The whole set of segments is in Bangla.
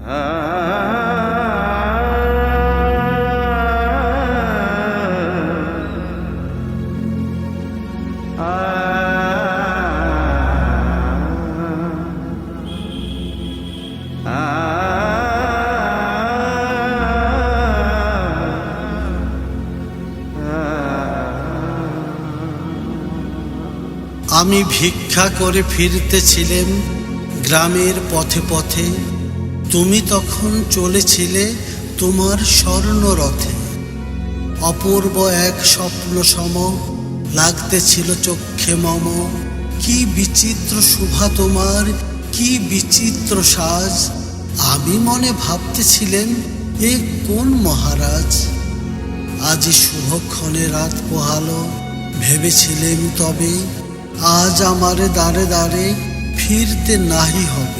আমি ভিক্ষা করে ফিরতেছিলেম গ্রামের পথে পথে। তুমি তখন চলেছিলে তোমার স্বর্ণরথে। অপূর্ব এক স্বপ্ন সম, লাগতেছিল চক্ষে মম। কি বিচিত্র শোভা তোমার, কি বিচিত্র সাজ। আমি মনে ভাবতেছিলেন, এ কোন মহারাজ? আজি শুভক্ষণে রাত পোহালো, ভেবেছিলেন তবে, আজ আমারে দাঁড়ে দাঁড়ে ফিরতে নাহি হবে।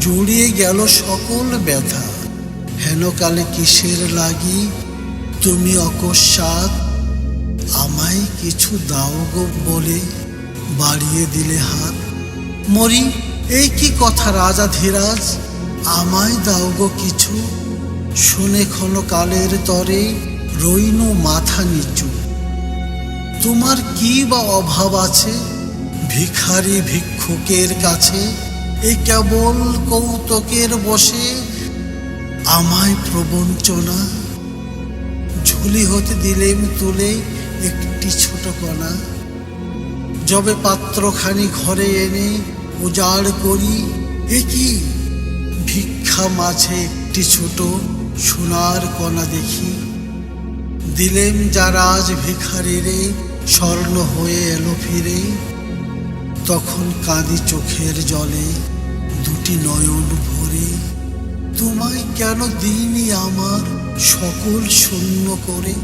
জুড়িয়ে গেল সকল ব্যথা। হেনকালে কিসের লাগি? তুমি অকস্মাৎ আমায় কিছু দাও গো বলে বাড়িয়ে দিলে হাত। মরি, এই কি কথা রাজা ধীরাজ? আমায় দাও গো কিছু। শুনে ক্ষণকালের তরে রইনু মাথা নিচু। তোমার কি বা অভাব আছে? ভিখারি ভিক্ষুকের কাছে এই কেবল কৌতুকের বসে আমায় প্রবঞ্চনা। ঝুলি হতে দিলেম তুলে একটি ছোট কণা। যবে পাত্রখানি ঘরে এনে উজাড় করি, এ কি? ভিক্ষা মাঝে একটি ছোট সোনার কণা দেখি। দিলেম যারা আজ ভিখারিরে স্বর্ণ হয়ে এলো ফিরে, তখন কাঁদি চোখের জলে। দুটি নয়ন ভরে। তোমায় কেন দিনই আমার সকল শূন্য করে?